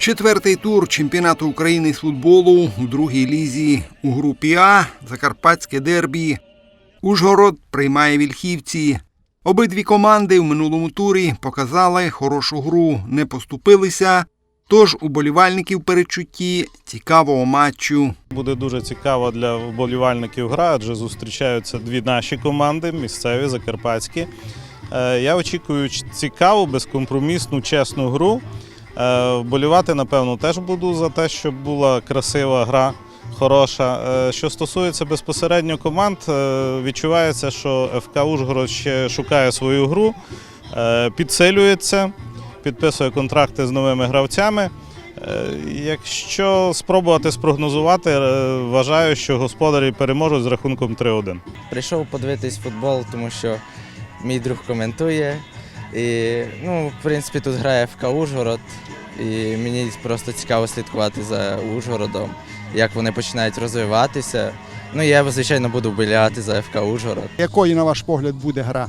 Четвертий тур чемпіонату України з футболу у другій лізі у групі А Закарпатське дербі. Ужгород приймає вільхівці. Обидві команди в минулому турі показали хорошу гру, не поступилися. Тож уболівальників передчутті цікавого матчу. Буде дуже цікаво для вболівальників гра, адже зустрічаються дві наші команди місцеві, закарпатські. Е, Я очікую цікаву, безкомпромісну, чесну гру. Е, Вболівати, напевно, теж буду за те, щоб була красива гра, хороша. Е, Що стосується безпосередньо команд, е, відчувається, що ФК Ужгород ще шукає свою гру, підсилюється, підписує контракти з новими гравцями. Якщо спробувати спрогнозувати, вважаю, що господарі переможуть з рахунком 3-1. Прийшов подивитись футбол, тому що мій друг коментує. І, ну, в принципі, тут грає ФК Ужгород. І мені просто цікаво слідкувати за Ужгородом, як вони починають розвиватися. Ну, я, звичайно, буду вболівати за ФК Ужгород. Якою, на ваш погляд, буде гра?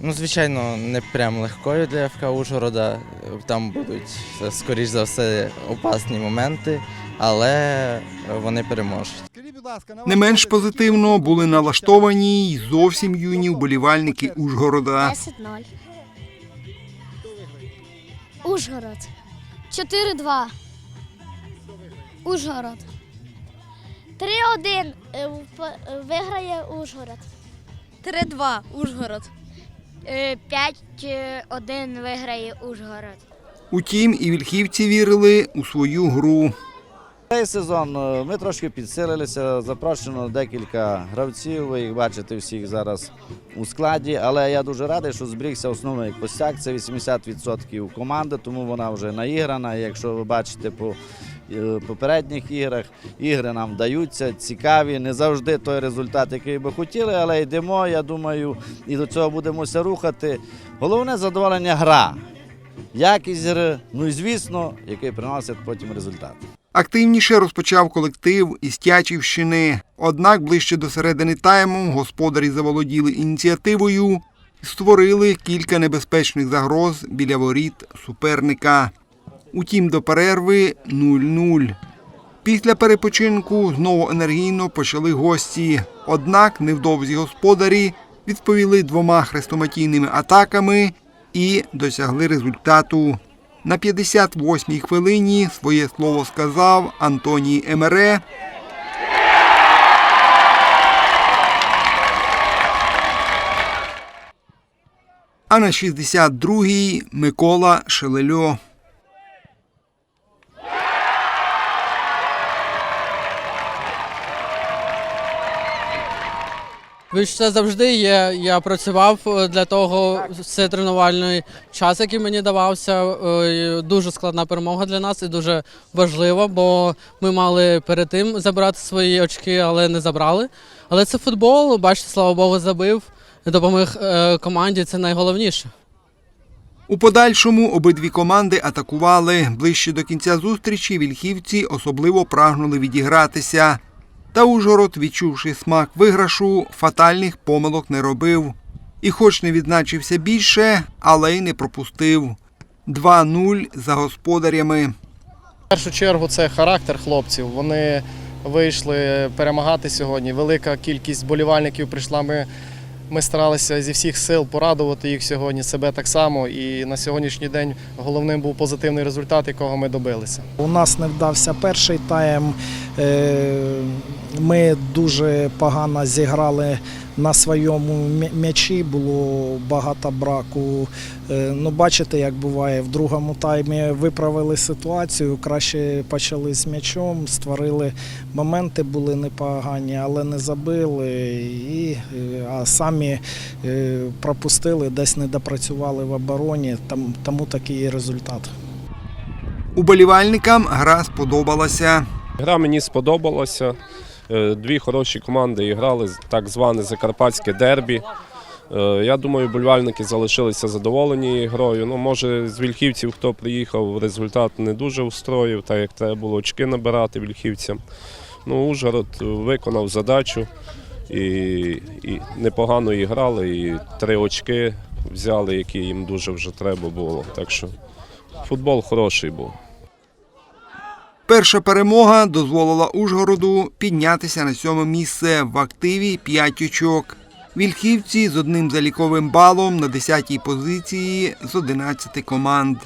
Ну, звичайно, не прям легкою для ФК Ужгорода. Там будуть, скоріш за все, опасні моменти, але вони переможуть. Не менш позитивно були налаштовані й зовсім юні вболівальники Ужгорода. 10-0. Ужгород. 4-2. Ужгород. 3-1. Е, е, Виграє Ужгород. 3-2 Ужгород. Е, 5-1 виграє Ужгород. Утім, і вільхівці вірили у свою гру. Цей сезон е, ми трошки підсилилися, запрошено декілька гравців. Ви їх бачите всіх зараз у складі. Але я дуже радий, що зберігся основний костяк. Це 80% команди, тому вона вже наіграна. Якщо ви бачите по е, попередніх іграх, ігри нам вдаються, цікаві. Не завжди той результат, який би хотіли, але йдемо. Я думаю, і до цього будемося рухати. Головне задоволення гра. Якість гри, ну і звісно, який приносить потім результат. Активніше розпочав колектив із Тячівщини. Однак ближче до середини тайму господарі заволоділи ініціативою і створили кілька небезпечних загроз біля воріт суперника. Утім, до перерви 0-0. Після перепочинку знову енергійно почали гості. Однак невдовзі господарі відповіли двома хрестоматійними атаками і досягли результату. На 58-й хвилині своє слово сказав Антоній Емере. А на 62-й Микола Шелельо. Відчуття завжди є. Я працював е, для того, це тренувальний час, який мені давався. Е, Дуже складна перемога для нас і дуже важлива, бо ми мали перед тим забрати свої очки, але не забрали. Але це футбол, бачите, слава Богу, забив, допоміг е, команді. Це найголовніше. У подальшому обидві команди атакували. Ближче до кінця зустрічі вільхівці особливо прагнули відігратися. Та Ужгород, відчувши смак виграшу, фатальних помилок не робив. І хоч не відзначився більше, але й не пропустив. 2-0 за господарями. В першу чергу це характер хлопців. Вони вийшли перемагати сьогодні. Велика кількість болівальників прийшла. Ми, ми старалися зі всіх сил порадувати їх сьогодні, себе так само. І на сьогоднішній день головним був позитивний результат, якого ми добилися. У нас не вдався перший тайм. Е, Ми дуже погано зіграли на своєму м'ячі, було багато браку. Е, Ну, бачите, як буває, в другому таймі виправили ситуацію, краще почали з м'ячом, створили моменти, були непогані, але не забили. І, е, а самі пропустили, десь не допрацювали в обороні, там, тому такий результат. Уболівальникам гра сподобалася. Гра мені сподобалася. Е, Дві хороші команди грали так зване закарпатське дербі. Е, Я думаю, болівальники залишилися задоволені грою. Ну, може, з вільхівців, хто приїхав, результат не дуже устроїв, так як треба було очки набирати вільхівцям. Ну, Ужгород виконав задачу і, і непогано і грали, і три очки взяли, які їм дуже вже треба було. Так що футбол хороший був. Перша перемога дозволила Ужгороду піднятися на сьоме місце в активі 5 очок. Вільхівці з одним заліковим балом на 10-й позиції з 11 команд.